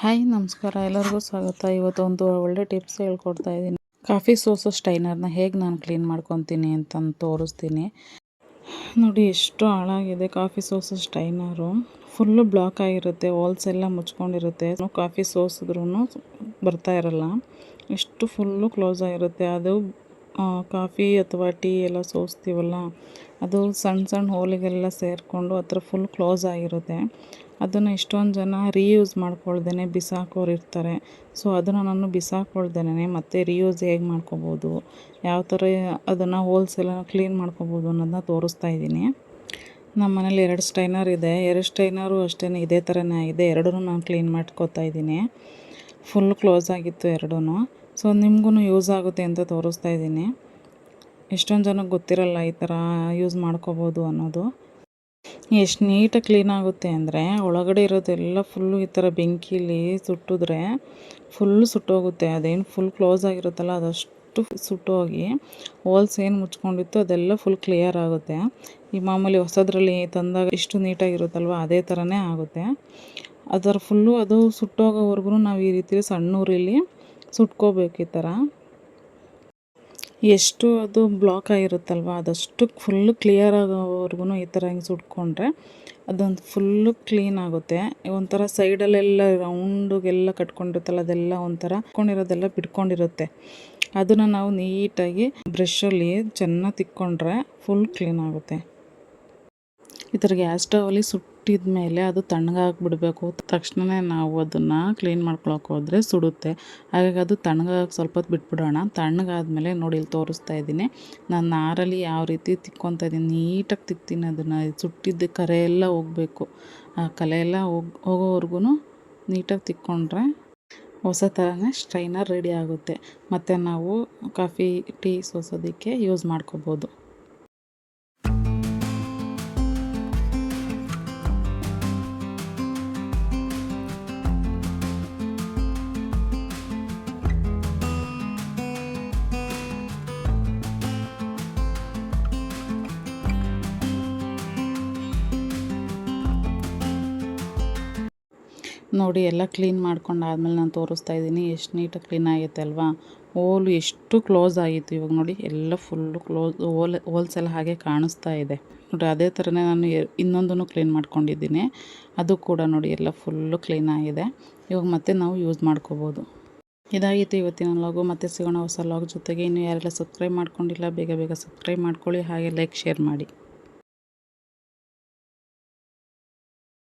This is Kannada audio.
ಹಾಯ್ ನಮಸ್ಕಾರ. ಎಲ್ಲರಿಗೂ ಸ್ವಾಗತ. ಇವತ್ತು ಒಂದು ಒಳ್ಳೆ ಟಿಪ್ಸ್ ಹೇಳ್ಕೊಡ್ತಾ ಇದ್ದೀನಿ. ಕಾಫಿ ಸೋಸೋ ಸ್ಟೈನರ್ನ ಹೇಗೆ ನಾನು ಕ್ಲೀನ್ ಮಾಡ್ಕೊತೀನಿ ಅಂತಂದು ತೋರಿಸ್ತೀನಿ. ನೋಡಿ, ಎಷ್ಟು ಹಾಳಾಗಿದೆ ಕಾಫಿ ಸೋಸೋ ಸ್ಟೈನರು ಫುಲ್ಲು ಬ್ಲಾಕ್ ಆಗಿರುತ್ತೆ. ಹೋಲ್ಸ್ ಎಲ್ಲ ಮುಚ್ಕೊಂಡಿರುತ್ತೆ. ಕಾಫಿ ಸೋಸಿದ್ರೂ ಬರ್ತಾ ಇರಲ್ಲ. ಎಷ್ಟು ಫುಲ್ಲು ಕ್ಲೋಸ್ ಆಗಿರುತ್ತೆ. ಅದು ಕಾಫಿ ಅಥವಾ ಟೀ ಎಲ್ಲ ಸೋಸ್ತೀವಲ್ಲ, ಅದು ಸಣ್ಣ ಸಣ್ಣ ಹೋಲಿಗೆಲ್ಲ ಸೇರಿಕೊಂಡು ಹತ್ರ ಫುಲ್ ಕ್ಲೋಸ್ ಆಗಿರುತ್ತೆ. ಅದನ್ನು ಎಷ್ಟೊಂದು ಜನ ರೀಯೂಸ್ ಮಾಡ್ಕೊಳ್ದೇ ಬಿಸಾಕೋರು ಇರ್ತಾರೆ. ಸೊ ಅದನ್ನು ನಾನು ಬಿಸಾಕೊಳ್ದೇನೆ, ಮತ್ತೆ ರೀಯೂಸ್ ಹೇಗೆ ಮಾಡ್ಕೋಬೋದು, ಯಾವ ಥರ ಅದನ್ನು ಹೋಲ್ಸೆಲ್ಲ ಕ್ಲೀನ್ ಮಾಡ್ಕೋಬೋದು ಅನ್ನೋದನ್ನ ತೋರಿಸ್ತಾ ಇದ್ದೀನಿ. ನಮ್ಮ ಮನೇಲಿ ಎರಡು ಸ್ಟೈನರ್ ಇದೆ. ಎರಡು ಸ್ಟೈನರು ಅಷ್ಟೇ ಇದೇ ಥರನೇ ಆಗಿದೆ. ಎರಡೂ ನಾನು ಕ್ಲೀನ್ ಮಾಡ್ಕೊತಾ ಇದ್ದೀನಿ. ಫುಲ್ ಕ್ಲೋಸ್ ಆಗಿತ್ತು ಎರಡೂ ಸೊ ನಿಮಗೂ ಯೂಸ್ ಆಗುತ್ತೆ ಅಂತ ತೋರಿಸ್ತಾ ಇದ್ದೀನಿ. ಎಷ್ಟೊಂದು ಜನಕ್ಕೆ ಗೊತ್ತಿರಲ್ಲ ಈ ಥರ ಯೂಸ್ ಮಾಡ್ಕೋಬೋದು ಅನ್ನೋದು. ಎಷ್ಟು ನೀಟಾಗಿ ಕ್ಲೀನ್ ಆಗುತ್ತೆ ಅಂದರೆ ಒಳಗಡೆ ಇರೋದೆಲ್ಲ ಫುಲ್ಲು ಈ ಥರ ಬೆಂಕಿಲಿ ಸುಟ್ಟಿದ್ರೆ ಫುಲ್ಲು ಸುಟ್ಟೋಗುತ್ತೆ. ಅದೇನು ಫುಲ್ ಕ್ಲೋಸ್ ಆಗಿರುತ್ತಲ್ಲ ಅದಷ್ಟು ಸುಟ್ಟೋಗಿ ಹೋಲ್ಸ್ ಏನು ಮುಚ್ಕೊಂಡಿತ್ತು ಅದೆಲ್ಲ ಫುಲ್ ಕ್ಲಿಯರ್ ಆಗುತ್ತೆ. ಈ ಮಾಮೂಲಿ ಹೊಸದ್ರಲ್ಲಿ ತಂದಾಗ ಇಷ್ಟು ನೀಟಾಗಿರುತ್ತಲ್ವ ಅದೇ ಥರನೇ ಆಗುತ್ತೆ. ಅದರ ಫುಲ್ಲು ಅದು ಸುಟ್ಟೋಗೋವರೆಗೂ ನಾವು ಈ ರೀತಿ ಸಣ್ಣ ಊರಿಲಿ ಸುಟ್ಕೋಬೇಕು ಈ ಥರ. ಎಷ್ಟು ಅದು ಬ್ಲಾಕ್ ಆಗಿರುತ್ತಲ್ವ? ಅದಷ್ಟು ಫುಲ್ಲು ಕ್ಲಿಯರ್ ಆಗೋವರೆಗೂ ಈ ಥರ ಹಿಂಗೆ ಸುಟ್ಕೊಂಡ್ರೆ ಅದೊಂದು ಫುಲ್ಲು ಕ್ಲೀನ್ ಆಗುತ್ತೆ. ಒಂಥರ ಸೈಡಲ್ಲೆಲ್ಲ ರೌಂಡಿಗೆಲ್ಲ ಕಟ್ಕೊಂಡಿರುತ್ತಲ್ಲ, ಅದೆಲ್ಲ ಒಂಥರ ಕಟ್ಕೊಂಡಿರೋದೆಲ್ಲ ಬಿಟ್ಕೊಂಡಿರುತ್ತೆ. ಅದನ್ನು ನಾವು ನೀಟಾಗಿ ಬ್ರಷಲ್ಲಿ ಚೆನ್ನಾಗಿ ತಿಕ್ಕೊಂಡ್ರೆ ಫುಲ್ ಕ್ಲೀನ್ ಆಗುತ್ತೆ. ಈ ಥರ ಗ್ಯಾಸ್ ಸ್ಟವಲ್ಲಿ ಸುಟ್ಟಿದ ಮೇಲೆ ಅದು ತಣ್ಣಗಾಗ್ಬಿಡಬೇಕು. ತಕ್ಷಣವೇ ನಾವು ಅದನ್ನು ಕ್ಲೀನ್ ಮಾಡ್ಕೊಳಕ್ಕೆ ಹೋದರೆ ಸುಡುತ್ತೆ. ಹಾಗಾಗಿ ಅದು ತಣ್ಣಗಾಗಿ ಸ್ವಲ್ಪ ಹೊತ್ತು ಬಿಟ್ಬಿಡೋಣ. ತಣ್ಣಗಾದ್ಮೇಲೆ ನೋಡಿ ಇಲ್ಲಿ ತೋರಿಸ್ತಾ ಇದ್ದೀನಿ. ನಾನು ನಾರಲ್ಲಿ ಯಾವ ರೀತಿ ತಿಕ್ಕೊತಾ ಇದ್ದೀನಿ. ನೀಟಾಗಿ ತಿಕ್ತೀನಿ ಅದನ್ನು. ಸುಟ್ಟಿದ್ದ ಕರೆ ಎಲ್ಲ ಹೋಗಬೇಕು. ಆ ಕಲೆ ಎಲ್ಲ ಹೋಗಿ ಹೋಗೋವರೆಗೂ ನೀಟಾಗಿ ತಿಕ್ಕೊಂಡ್ರೆ ಹೊಸ ಥರನೇ ಸ್ಟ್ರೈನರ್ ರೆಡಿ ಆಗುತ್ತೆ. ಮತ್ತು ನಾವು ಕಾಫಿ ಟೀ ಸೋಸೋದಕ್ಕೆ ಯೂಸ್ ಮಾಡ್ಕೋಬೋದು. ನೋಡಿ ಎಲ್ಲ ಕ್ಲೀನ್ ಮಾಡ್ಕೊಂಡು ಆದಮೇಲೆ ನಾನು ತೋರಿಸ್ತಾ ಇದ್ದೀನಿ. ಎಷ್ಟು ನೀಟಾಗಿ ಕ್ಲೀನ್ ಆಗೈತೆ ಅಲ್ವಾ ಓಲು ಎಷ್ಟು ಕ್ಲೋಸ್ ಆಗಿತ್ತು ಇವಾಗ ನೋಡಿ. ಎಲ್ಲ ಫುಲ್ಲು ಕ್ಲೋಸ್ ಓಲ್ ಹೋಲ್ಸ್ ಎಲ್ಲ ಹಾಗೆ ಕಾಣಿಸ್ತಾ ಇದೆ. ನೋಡಿ ಅದೇ ಥರನೇ ನಾನು ಇನ್ನೊಂದನ್ನು ಕ್ಲೀನ್ ಮಾಡ್ಕೊಂಡಿದ್ದೀನಿ. ಅದು ಕೂಡ ನೋಡಿ ಎಲ್ಲ ಫುಲ್ಲು ಕ್ಲೀನ್ ಆಗಿದೆ. ಇವಾಗ ಮತ್ತೆ ನಾವು ಯೂಸ್ ಮಾಡ್ಕೋಬೋದು. ಇದಾಗಿತ್ತು ಇವತ್ತಿನ ಲಾಗು. ಮತ್ತೆ ಸಿಗೋಣ ಹೊಸ ಲಾಗ್ ಜೊತೆಗೆ. ಇನ್ನು ಯಾರೆಲ್ಲ ಸಬ್ಸ್ಕ್ರೈಬ್ ಮಾಡ್ಕೊಂಡಿಲ್ಲ, ಬೇಗ ಬೇಗ ಸಬ್ಸ್ಕ್ರೈಬ್ ಮಾಡ್ಕೊಳ್ಳಿ. ಹಾಗೆ ಲೈಕ್, ಶೇರ್ ಮಾಡಿ.